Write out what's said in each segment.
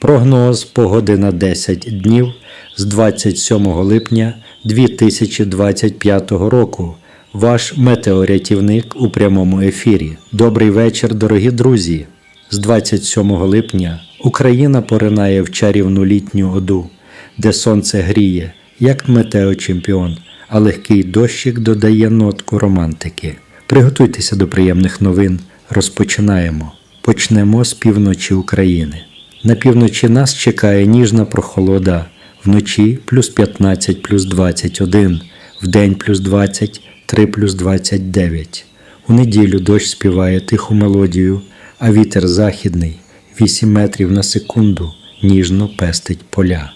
Прогноз погоди на 10 днів з 27 липня 2025 року. Ваш метеорятівник у прямому ефірі. Добрий вечір, дорогі друзі. З 27 липня Україна поринає в чарівну літню оду, де сонце гріє, як метеочемпіон, а легкий дощик додає нотку романтики. Приготуйтеся до приємних новин. Розпочинаємо. Почнемо з півночі України. На півночі нас чекає ніжна прохолода, вночі плюс 15 плюс 21, вдень плюс 23 плюс 29. У неділю дощ співає тиху мелодію, а вітер західний 8 метрів на секунду ніжно пестить поля.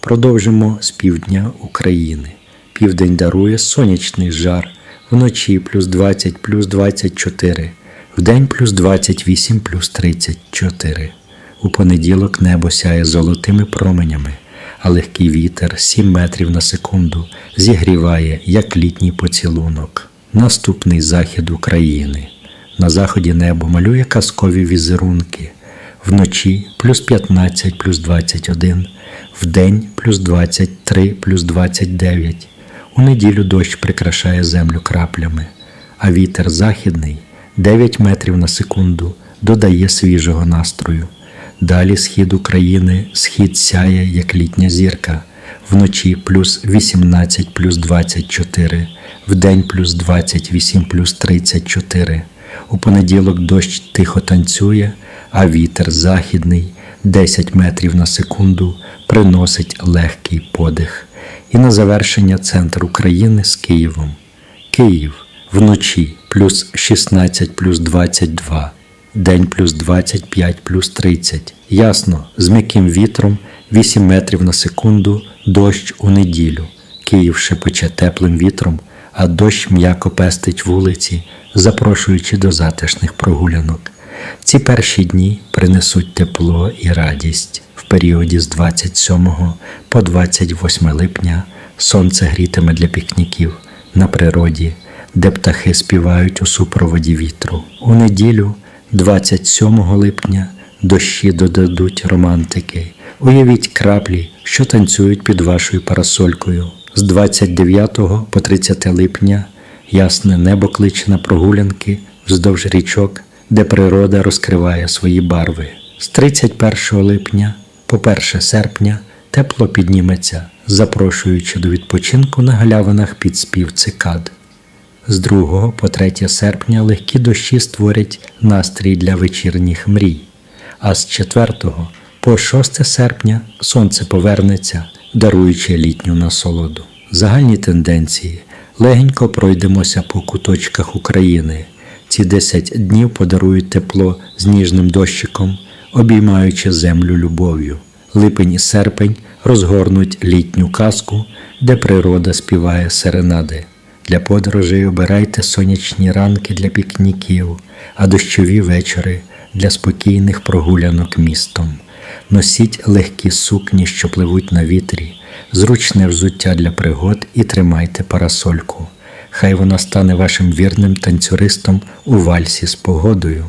Продовжимо з півдня України. Південь дарує сонячний жар, вночі плюс 20 плюс 24, вдень плюс 28 плюс 34. У понеділок небо сяє золотими променями, а легкий вітер 7 метрів на секунду зігріває, як літній поцілунок. Наступний захід України. На заході небо малює казкові візерунки. Вночі плюс 15 плюс 21, вдень плюс 23 плюс 29. У неділю дощ прикрашає землю краплями, а вітер західний 9 метрів на секунду додає свіжого настрою. Далі схід України, схід сяє, як літня зірка, вночі плюс 18 плюс 24, вдень плюс 28 плюс 34. У понеділок дощ тихо танцює, а вітер західний 10 метрів на секунду приносить легкий подих. І на завершення центр України з Києвом. Київ вночі плюс 16 плюс 22, день плюс 25 плюс 30. Ясно, з м'яким вітром 8 метрів на секунду, дощ у неділю. Київ шепоче теплим вітром, а дощ м'яко пестить вулиці, запрошуючи до затишних прогулянок. Ці перші дні принесуть тепло і радість. В періоді з 27 по 28 липня сонце грітиме для пікніків на природі, де птахи співають у супроводі вітру. У неділю, 27 липня, дощі додадуть романтики. Уявіть краплі, що танцюють під вашою парасолькою. З 29 по 30 липня ясне небо кличе на прогулянки вздовж річок, де природа розкриває свої барви. З 31 липня по 1 серпня тепло підніметься, запрошуючи до відпочинку на галявинах під спів цикад. З 2 по 3 серпня легкі дощі створять настрій для вечірніх мрій, а з 4 по 6 серпня сонце повернеться, даруючи літню насолоду. Загальні тенденції легенько пройдемося по куточках України. Ці 10 днів подарують тепло з ніжним дощиком, обіймаючи землю любов'ю. Липень і серпень розгорнуть літню казку, де природа співає серенади. Для подорожей обирайте сонячні ранки для пікніків, а дощові вечори для спокійних прогулянок містом. Носіть легкі сукні, що пливуть на вітрі, зручне взуття для пригод і тримайте парасольку. Хай вона стане вашим вірним танцюристом у вальсі з погодою.